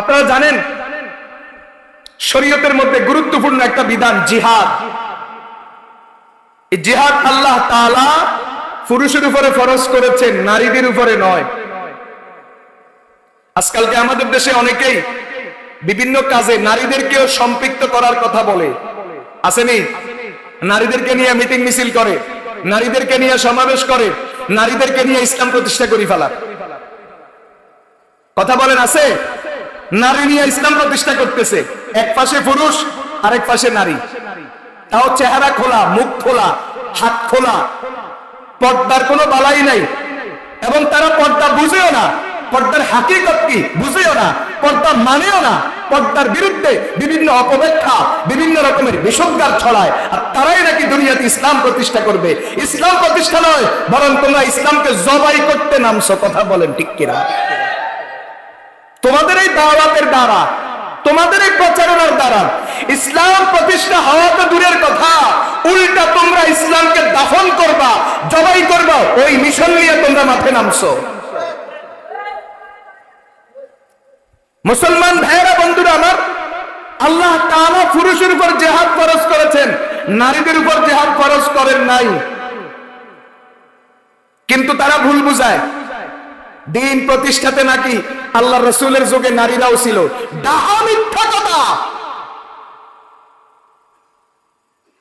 আপনারা জানেন, শরীয়তের মধ্যে গুরুত্বপূর্ণ একটা বিধান, জিহাদ। জিহাদ আল্লাহ তাআলা পুরুষের উপরে ফরজ করেছেন, নারীদের উপরে নয়। আজকালকে আমাদের দেশে অনেকেই বিভিন্ন কাজে নারীদেরকেও সম্পৃক্ত করার কথা বলে। আসেনি নারীদেরকে নিয়ে মিটিং মিছিল করে, নারীদেরকে নিয়ে সমাবেশ করে, নারীদেরকে নিয়ে ইসলাম প্রতিষ্ঠা করি ফেলা। কথা বলেন, আছে? নারী নিয়ে ইসলাম প্রতিষ্ঠা করতেছে। এক পাশে পুরুষ, আরেক পাশে নারী। তাও চেহারা খোলা, মুখ খোলা, হাত খোলা। পর্দার কোনো বালাই নাই। এবং তারা পর্দা বুঝেও না। পর্দার হাকিকত কি বুঝেও না। পর্দা মানেও না। পর্দার বিরুদ্ধে বিভিন্ন অপব্যাখ্যা, বিভিন্ন রকমের বিষজ্ঞার ছড়ায়। আর তারাই নাকি দুনিয়াতে ইসলাম প্রতিষ্ঠা করবে। ইসলাম প্রতিষ্ঠা নয়, বরং তোমরা ইসলামকে জবাই করতে নামছো। কথা বলেন ঠিক কিনা? তোমাদের এই দাওয়াতের দ্বারা, তোমাদের এই প্রচারণার দ্বারা ইসলাম প্রতিষ্ঠা হওয়া তো দূরের কথা। উল্টা তোমরা ইসলামকে দাফন করবা, জবাই করবা, ওই মিশন নিয়ে তোমরা মাঠে নামছো। মুসলমান ভাইয়েরা, বন্ধুরা আমার, আল্লাহ তাআলা পুরুষের উপর জেহাদ ফরজ করেছেন, নারীদের উপর জেহাদ ফরজ করেন নাই। কিন্তু তারা ভুল বুঝায়। দিন প্রতিষ্ঠাতে নাকি আল্লাহ রসুলের যুগে নারীরাও ছিল।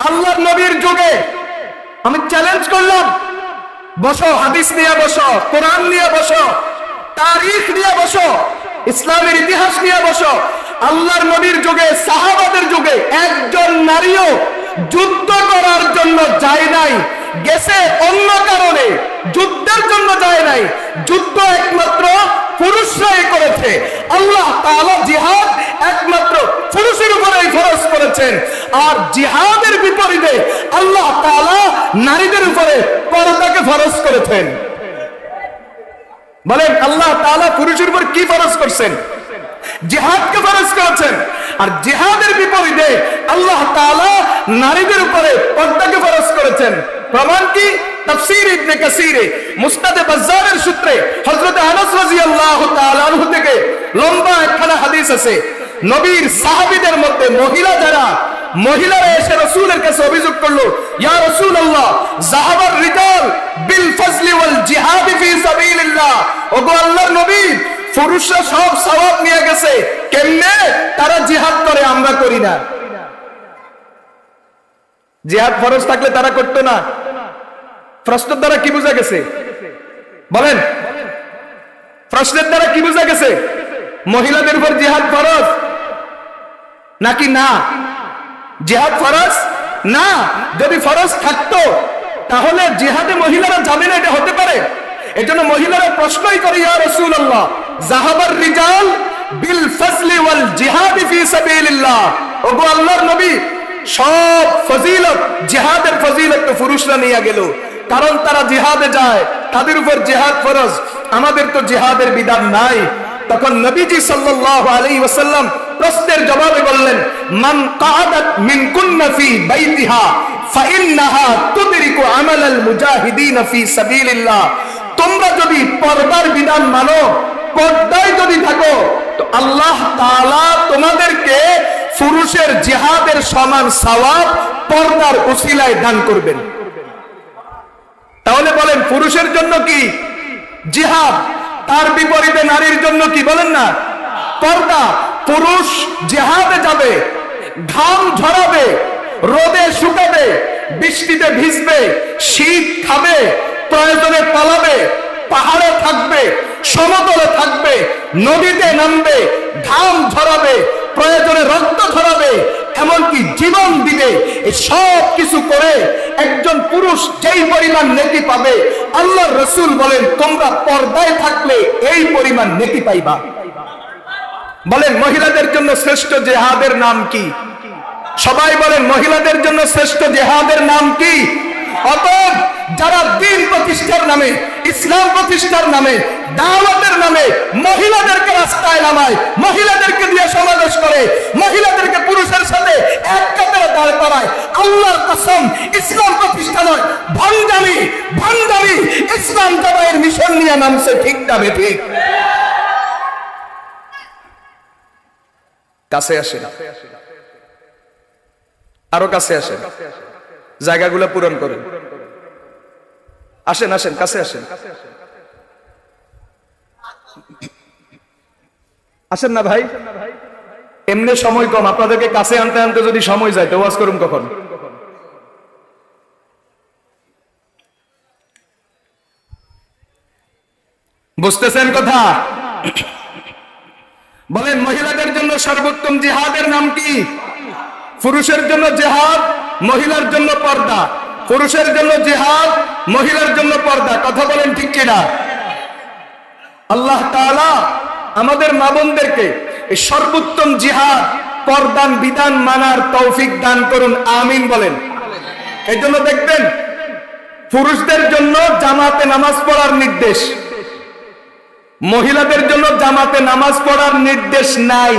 আল্লাহ নবীর যুগে আমি চ্যালেঞ্জ করলাম, বসো, হাদিস নিয়ে বসো, কোরআন নিয়ে বসো, তারিখ নিয়ে বসো, ইসলামের ইতিহাস নিয়ে বসো। আল্লাহর নবীর যুগে, সাহাবাদের যুগে একজন নারীও যুদ্ধ করার জন্য যায় নাই, গেছে অন্য কারণে। যুদ্ধের জন্য যায় নাই। যুদ্ধ একমাত্র পুরুষরাই করেছে। আল্লাহ জিহাদ একমাত্র পুরুষের উপরেই ফরজ করেছেন। আর জিহাদের বিপরীতে আল্লাহ তাআলা নারীদের উপরে পর্দাকে ফরজ করেছেন। বলেন, আল্লাহ তাআলা পুরুষের উপর কি ফরজ করছেন? জিহাদকে ফরজ করেছেন। আর জিহাদের বিপরীতে আল্লাহ তাআলা নারীদের উপরে পর্দাকে ফরজ করেছেন। প্রমাণ কি? ইবনে বাজ্জারের সূত্রে হযরত আনাস রাদিয়াল্লাহু তাআলা আনহু থেকে লম্বা একখানা হাদিস আছে। নবীর সাহাবীদের মধ্যে মহিলা যারা, মহিলারা এসে রসুলের কাছে অভিযোগ করল, ইয়া রাসূলুল্লাহ, যাহাবার রিজাল বিল ফাজলি ওয়াল জিহাদ ফি সাবিলিল্লাহ। ওগো আল্লাহর নবী, পুরুষরা সব সওয়াব নিয়ে গেছে। কেমনে? তারা জিহাদ করে, আমরা করি না। জিহাদ ফরজ থাকলে তারা করতো না। প্রশ্নের দ্বারা কি বোঝা গেছে? বলেন। প্রশ্নের দ্বারা কি বোঝা গেছে? মহিলাদের উপর জিহাদ ফরজ? নাকি না? জিহাদ ফরজ? না। যদি ফরজ থাকতো, তাহলে জিহাদে মহিলারা যাবে না, এটা হতে পারে। এজন্য মহিলারা প্রশ্নই করে, ইয়া রাসূলুল্লাহ জাহাবার রিজাল বিল ফজলি ওয়াল জিহাদ ফি সাবিলিল্লাহ। ওগো আল্লাহর নবী সব ফজিলত, জিহাদের ফজিলত তো পুরুষরা নিয়ে গেল। কারণ তারা জিহাদে যায়, তাদের উপর জিহাদ ফরজ। আমাদের তো জিহাদের বিধান নাই। তখন নবীজি ওয়াসাল্লাম প্রশ্নের জবাবে বললেন, মান মিন বাইতিহা, ফাইন্নাহা তুদরিকু আমালাল সাবিলিল্লাহ। তোমরা যদি পর্দার বিধান মানো, পর্দায় যদি থাকো, তো আল্লাহ তাআলা তোমাদেরকে পুরুষের জিহাদের সমান সওয়াব পর্দার উসিলায় দান করবেন। তাহলে বলেন, পুরুষের জন্য কি জিহাদ? তার বিপরীতে নারীর জন্য কি বলেন না? পর্দা। পুরুষ জেহাদে যাবে, ঘাম ঝরাবে, রোদে শুকাবে, বৃষ্টিতে ভিজবে, শীত খাবে, প্রয়োজনে পালাবে, পাহাড়ে থাকবে, সমতলে থাকবে, নদীতে নামবে, ঘাম ঝরাবে প্রয়োজনে রক্ত ঝরাবে এমনকি জীবন দিবে। সব কিছু করে একজন পুরুষ যেই পরিমাণ নেকি পাবে আল্লাহ রসুল বলেন, তোমরা পর্দায় থাকলে এই পরিমাণ নেকি পাইবা। বলেন, মহিলাদের জন্য শ্রেষ্ঠ জেহাদের নাম কি? সবাই বলেন, মহিলাদের জন্য শ্রেষ্ঠ জেহাদের নাম কি? অতএব যারা দিন প্রতিষ্ঠার নামে, ইসলাম প্রতিষ্ঠার নামে, দাওয়াতের নামে মহিলাদেরকে রাস্তায় নামায়, মহিলাদেরকে দিয়ে সমাবেশ করে, মহিলাদেরকে পুরুষের সাথে এক কাতারে দাঁড় করায়, আল্লাহর কসম, ইসলাম প্রতিষ্ঠা নয়, ভণ্ডামি ভণ্ডামি, ইসলাম দাবায়ের মিশন নিয়ে নামছে ঠিক না ঠিক। কাছে আসেন। আরও কাছে আসেন। জায়গাগুলো পূরণ করেন আসেন আসেন, কাছে আসেন। আসেন না ভাই? এমনি সময় কম। আপনাদেরকে কাছে আনতে আনতে যদি সময় যায়, তো ওয়াজ করুন কখন? বুঝতেছেন কথা? বলেন, মহিলাদের জন্য সর্বোত্তম জিহাদের নাম কি? পুরুষের জন্য জেহাদ? মহিলার জন্য পর্দা, পুরুষের জন্য জেহাদ, মহিলার জন্য পর্দা, কথা বলেন ঠিক কিনা? আল্লাহ আমাদের মা বোনদেরকে সর্বোত্তম জিহাদ, পর্দান বিধান মানার তৌফিক দান করুন, আমিন বলেন। এই জন্য দেখবেন, পুরুষদের জন্য জামাতে নামাজ পড়ার নির্দেশ। মহিলাদের জন্য জামাতে নামাজ পড়ার নির্দেশ নাই।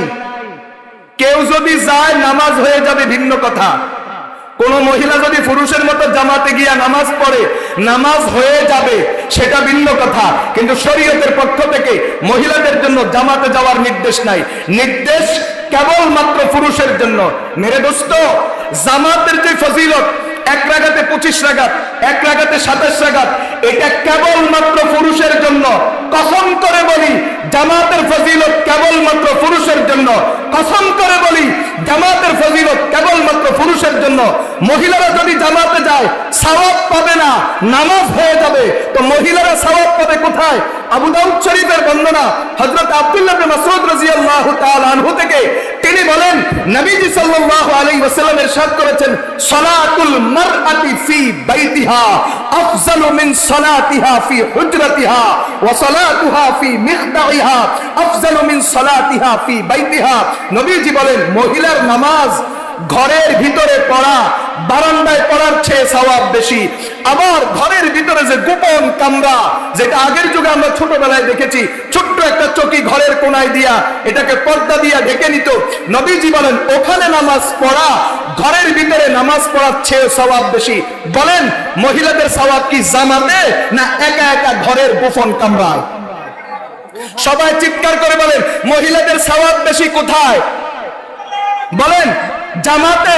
কেউ যদি যায়, নামাজ হয়ে যাবে ভিন্ন কথা। কোন মহিলা যদি পুরুষের মতো জামাতে গিয়া নামাজ পড়ে, নামাজ হয়ে যাবে, সেটা ভিন্ন কথা। কিন্তু শরীয়তের পক্ষ থেকে মহিলাদের জন্য জামাতে যাওয়ার নির্দেশ নাই। নির্দেশ কেবলমাত্র পুরুষের জন্য। মেরে দোস্ত, জামাতের যে ফজিলত, এক রাগাতে পঁচিশ রাগাত, এক রাগাতে সাতাশ রাগাত, এটা কেবলমাত্র পুরুষের জন্য। কসম করে বলি, জামাতের ফজিলত কেবলমাত্র পুরুষের জন্য। কসম করে বলি জামাতের ফজিলত কেবলমাত্র পুরুষের জন্য। মহিলারা যদি জামাতে যায়, সওয়াব পাবে না, নামাজ হয়ে যাবে। তো মহিলারা সওয়াব পাবে কোথায়? আবু দাউদ শরীফের বর্ণনা হযরত আব্দুল্লাহ বিন মাসউদ রাদিয়াল্লাহু তাআলা আনহু থেকে তিনি বলেন, নবীজি সাল্লাল্লাহু আলাইহি ওয়াসাল্লাম ইরশাদ করেছেন, সালাতুল মারআতি ফি বাইতিহা আফজালু মিন সালাতিহা ফি হুজরাতিহা ওয়া সালাতুহা ফি মিখদাইহা আফজালু মিন সালাতিহা ফি বাইতিহা। নবীজি বলেন মহিলার নামাজ ঘরের ভিতরে পড়া, বারান্দায় পড়ার চেয়ে সওয়াব বেশি। আবার ঘরের ভিতরে যে গোপন কামরা, যেটা আগের যুগে আমরা ছোটবেলায় দেখেছি, ছোট্ট একটা চকি ঘরের কোনায় দিয়া এটাকে পর্দা দিয়া ঢেকে নিত। নবীজি বলেন, ওখানে নামাজ পড়া, ঘরের ভিতরে নামাজ পড়ার চেয়ে সওয়াব বেশি। বলেন, মহিলাদের সওয়াব কি জামাতে না একা একা ঘরের গোপন কামরায়? সবাই চিৎকার করে বলেন, মহিলাদের সওয়াব বেশি কোথায়? বলেন, জামাতে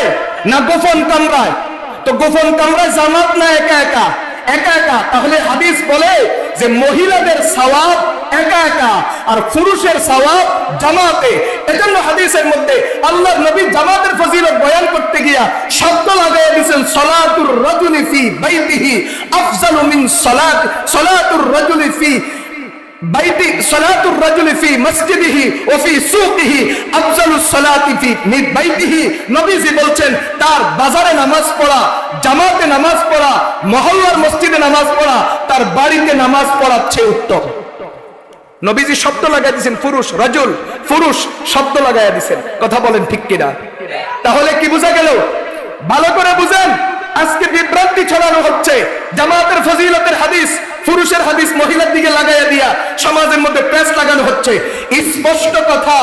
না গোপন কামরায়? তো গোপন কামরায় জামাত না একা একা? একা একা। তাহলে হাদিস বলে যে মহিলাদের সওয়াব একা একা আর পুরুষের সওয়াব জামাতে। এজন্য হাদিসের মধ্যে আল্লাহর নবী জামাতের ফজিলত বয়ান করতে গিয়া শব্দ লাগাই দিয়েছেন, সলাতুর রাজুলি ফি বাইতিহি আফজালু মিন সালাত সলাতুর রাজুলি ফি বাইতি সালাতুর রাজুলি ফি মসজিদিহি ও ফি সুকিহি আফজালুস সালাতি ফি বাইতিহি। নবীজি বলছেন, তার বাজারে নামাজ পড়া, জামাতে নামাজ পড়া, মহল্লার মসজিদে নামাজ পড়া, তার বাড়িতে নামাজ পড়ার চেয়ে উত্তম। নবীজি শব্দ লাগাই দিয়েছেন পুরুষ রাজুল পুরুষ শব্দ লাগাই দিয়েছেন। কথা বলেন ঠিক কিনা? তাহলে কি বোঝা গেল? ভালো করে বুঝেন, আজকে বিভ্রান্তি ছড়ানো হচ্ছে। জামাতের ফজিলতের হাদিস পুরুষের হাদিস মহিলার দিকে লাগাইয়া দিয়া সমাজের মধ্যে প্রেস লাগানো হচ্ছে। স্পষ্ট কথা,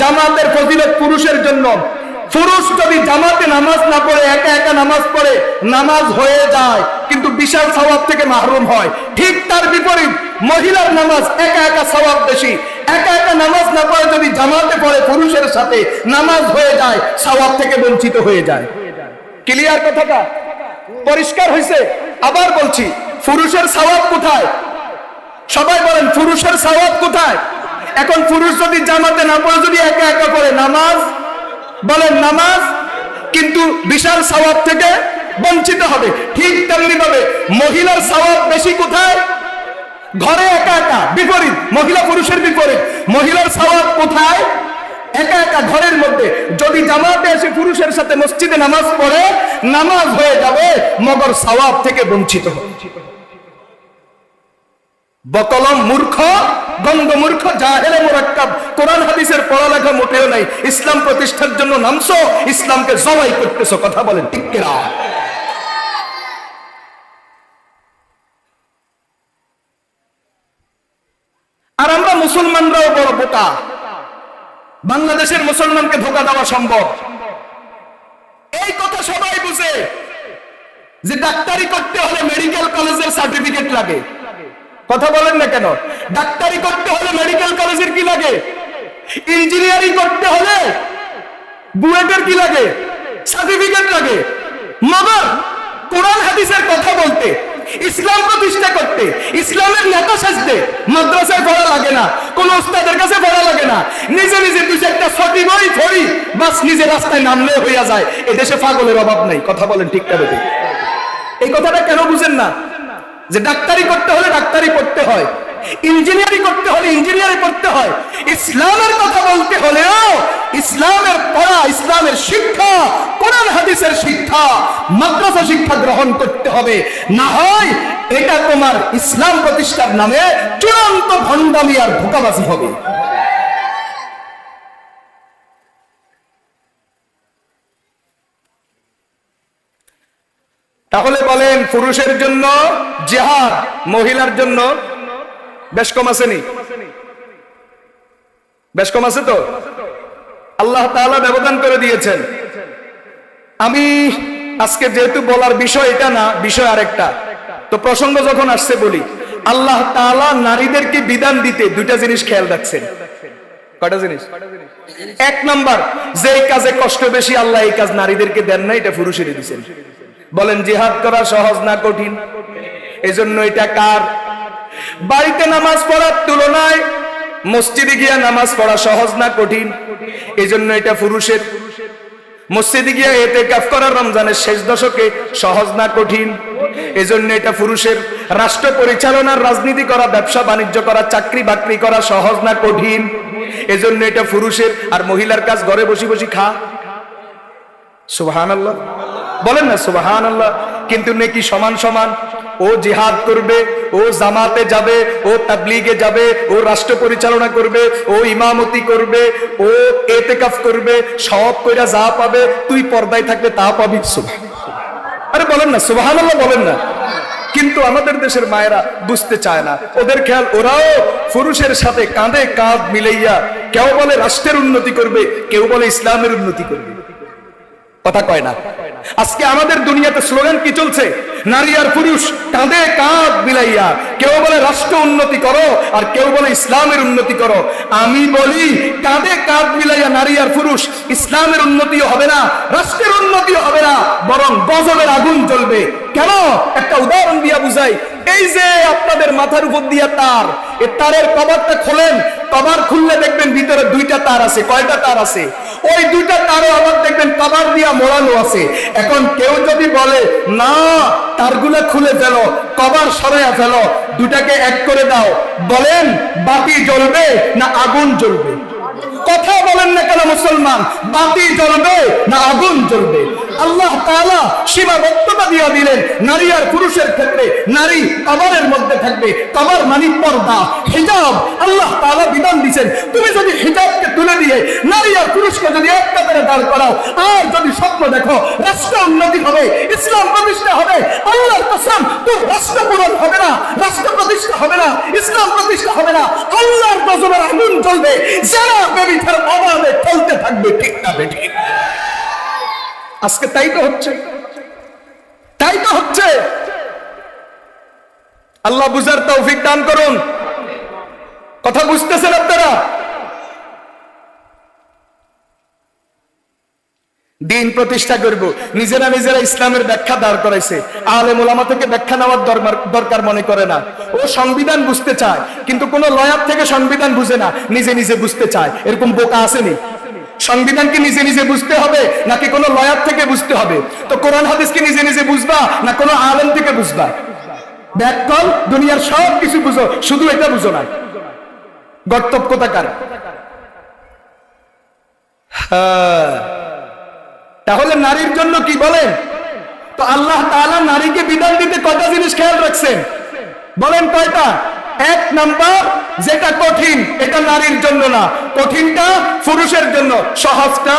জামাতের ফজিলত পুরুষের জন্য। পুরুষ যদি জামাতে নামাজ না পড়ে, একা একা নামাজ পড়ে, নামাজ হয়ে যায়, কিন্তু বিশাল সওয়াব থেকে মাহরুম হয়। ঠিক তার বিপরীত, মহিলার নামাজ একা একা সওয়াব বেশি। একা একা নামাজ না পড়ে যদি জামাতে পড়ে, পুরুষের সাথে নামাজ হয়ে যায়, সওয়াব থেকে বঞ্চিত হয়ে যায়। ক্লিয়ার কথাটা? পরিষ্কার হয়েছে আবার বলছি পুরুষের সওয়াব কোথায়? সবাই বলেন, পুরুষের সওয়াব কোথায়? এখন পুরুষ যদি জামাতে না পড়ে, যদি একা একা করে, নামাজ? বলেন, নামাজ? কিন্তু বিশাল সওয়াব থেকে বঞ্চিত হবে। ঠিক তেমনি ভাবে মহিলার সওয়াব বেশি কোথায়? ঘরে একা একা, বিপরীত, মহিলা পুরুষের বিপরীত। মহিলার সওয়াব কোথায়? একা একা, ঘরের মধ্যে। যদি জামাতে এসে পুরুষের সাথে মসজিদে নামাজ পড়ে, নামাজ হয়ে যাবে, মগর সওয়াব থেকে বঞ্চিত হবে। বকলম মূর্খ গঙ্গ মূর্খ, জাহেলে মুরাক্কাব। কোরআন হাদিসের পড়ালেখা মোটেও নাই। ইসলাম প্রতিষ্ঠার জন্য নামছো, ইসলামকে জবাই করতেছো, কথা বলেন, ঠিক আর আমরা মুসলমানরাও বড় বোকা। বাংলাদেশের মুসলমানকে ধোকা দেওয়া সম্ভব। এই কথা সবাই বুঝে যে ডাক্তারি করতে হলে মেডিকেল কলেজের সার্টিফিকেট লাগে। কথা বলেন না কেন? ডাক্তারি করতে হলে মেডিকেল কলেজের কি লাগে? ইঞ্জিনিয়ারিং করতে হলে বুয়েটের কি লাগে? সার্টিফিকেট লাগে। মগর কোরআন হাদিসের কথা বলতে, ইসলাম প্রতিষ্ঠা করতে, ইসলামের নেতা সাজতে মাদ্রাসায় পড়া লাগে না, কোন ওস্তাদের কাছে পড়া লাগে না। নিজে নিজে দুই চারটা ছটি বই পড়ি, বাস নিজে রাস্তায় নামলে হইয়া যায়। এ দেশে পাগলের অভাব নাই, কথা বলেন ঠিক না বেঠিক? এই কথাটা কেন বুঝেন না? যে ডাক্তারি করতে হলে ডাক্তারি পড়তে হয়, ইঞ্জিনিয়ারিং করতে হলে ইঞ্জিনিয়ারিং করতে হয়, ইসলামের কথা বলতে হলেও ইসলামের পড়া, ইসলামের শিক্ষা, কোরআন, হাদিসের শিক্ষা, মাদ্রাসা শিক্ষা গ্রহণ করতে হবে। না হয় এটা তোমার ইসলাম প্রতিষ্ঠার নামে চূড়ান্ত ভণ্ডামি আর ধোকাবাজি হবে। তাহলে বলেন, পুরুষের জন্য জেহাদ, মহিলার জন্য বেশ কম আসেনি বেশ কম আছে তো? আল্লাহ তাআলা ব্যবধান করে দিয়েছেন। আমি আজকে যেহেতু বলার বিষয় এটা না, বিষয় আরেকটা। তো প্রসঙ্গ যখন আসছে বলি, আল্লাহ তাআলা নারীদেরকে বিধান দিতে দুইটা জিনিস খেয়াল রাখছেন। কয়টা জিনিস? এক নাম্বার যে কাজে কষ্ট বেশি, আল্লাহ এই কাজ নারীদেরকে দেন না, এটা পুরুষেরই দিচ্ছেন বলেন, জিহাদ করা সহজ না কঠিন? এজন্য এটা কার? বাড়িতে নামাজ পড়ার তুলনায় মসজিদে গিয়া নামাজ পড়া সহজ না কঠিন? এজন্য এটা পুরুষের মসজিদে গিয়া এতে কাফ করার রমজানের শেষ দশকে সহজ না কঠিন? এজন্য এটা পুরুষের রাষ্ট্র পরিচালনার রাজনীতি করা, ব্যবসা বাণিজ্য করা, চাকরি বাকরি করা সহজ না কঠিন? এজন্য এটা পুরুষের আর মহিলার কাজ ঘরে বসে বসে খা। সুবাহান আল্লাহ বলেন না সুবাহান আল্লাহ কিন্তু নাকি সমান সমান। ও জিহাদ করবে, ও জামাতে যাবে, ও তাবলিগে যাবে, ও রাষ্ট্র পরিচালনা করবে, ও ইমামতি করবে, ও এতেকাফ করবে, সব কইরা যা পাবে, তুই পর্দায় থাকলে তা পাবি সুবাহ আরে বলেন না সুবাহান আল্লাহ বলেন না। কিন্তু আমাদের দেশের মায়েরা বুঝতে চায় না। ওদের খেয়াল, ওরাও পুরুষের সাথে কাঁধে কাঁধ মিলাইয়া কেউ বলে রাষ্ট্রের উন্নতি করবে, কেউ বলে ইসলামের উন্নতি করবে। কথা কয় না। আজকে আমাদের দুনিয়াতে স্লোগান কি চলছে? নারী আর পুরুষ কাঁধে কাঁধ মিলাইয়া কেউ বলে রাষ্ট্র উন্নতি করো আর কেউ বলে ইসলামের উন্নতি করো। আমি বলি কাঁধে কাঁধ মিলাইয়া নারী আর পুরুষ ইসলামের উন্নতিও হবে না, রাষ্ট্রের উন্নতিও হবে না, বরং গজবের আগুন জ্বলবে। কেন? একটা উদাহরণ দিয়া বুঝাই। এই যে আপনাদের মাথার উপর দিয়া তার এই তারের কভারটা খোলেন, কভার খুললে দেখবেন ভিতরে দুইটা তার আছে, কয়টা তার আছে? ওই দুইটা তারও আবার দেখবেন কাবার দিয়া মোড়ানো আছে। এখন কেউ যদি বলে, না, তারগুলো খুলে ফেলো কবার সরাইয়া ফেলো দুটাকে এক করে দাও। বলেন, বাতি জ্বলবে না আগুন জ্বলবে? কথা বলেন না কেন মুসলমান? বাতি জ্বলবে না আগুন জ্বলবে? আল্লাহ তাআলা সীমাবদ্ধতা দিয়ে দিলেন, নারী আর পুরুষের ক্ষেত্রে নারী কবরের মধ্যে থাকবে, কবর মানে পর্দা, হিজাব। আল্লাহ তাআলা বিধান দিয়েছেন তুমি যদি হিজাবকে তুলে দিয়ে নারী আর পুরুষকে যদি এক কাতারে দাঁড় করাও, আর যদি স্বপ্ন দেখো, রাষ্ট্র উন্নতি হবে, ইসলাম প্রতিষ্ঠা হবে, আল্লাহর কসম, তোর রাষ্ট্র পূরণ হবে না, রাষ্ট্র প্রতিষ্ঠা হবে না, ইসলাম প্রতিষ্ঠা হবে না, আল্লাহর গজবের আগুন জ্বলবে, যারা বেবিচার অভাবে চলতে থাকবে, ঠিক না ঠিক আজকে তাই তো হচ্ছে। তাই তো হচ্ছে। আল্লাহ বুঝার তৌফিক দান করুন। কথা বুঝতেছেন আপনারা? দিন প্রতিষ্ঠা করব। নিজেরা নিজেরা ইসলামের ব্যাখ্যা দাঁড় করাইছে। আলেম ওলামা থেকে ব্যাখ্যা নেওয়ার দরকার মনে করে না। ও সংবিধান বুঝতে চায়, কিন্তু কোন লয়ার থেকে সংবিধান বুঝে না, নিজে নিজে বুঝতে চায়। এরকম বোকা আসেনি। সংবিধান কি নিজে নিজে বুঝতে হবে, নাকি কোনো লয়ার থেকে বুঝতে হবে? তো কোরআন হাদিস কি নিজে নিজে বুঝবা, না কোনো আলেম থেকে বুঝবা? ব্যাককল দুনিয়ার সব কিছু বুঝো, শুধু এটা বুঝো না। গর্তব কোথাকার? হ্যাঁ। তাহলে নারীর জন্য কি বলেন? তো আল্লাহ তাআলা নারীকে বিধান দিতে কয়টা জিনিস খেয়াল রাখছেন? বলেন কয়টা? এক নাম্বার যেটা কঠিন এটা নারীর জন্য না। কঠিনটা পুরুষের জন্য সহজটা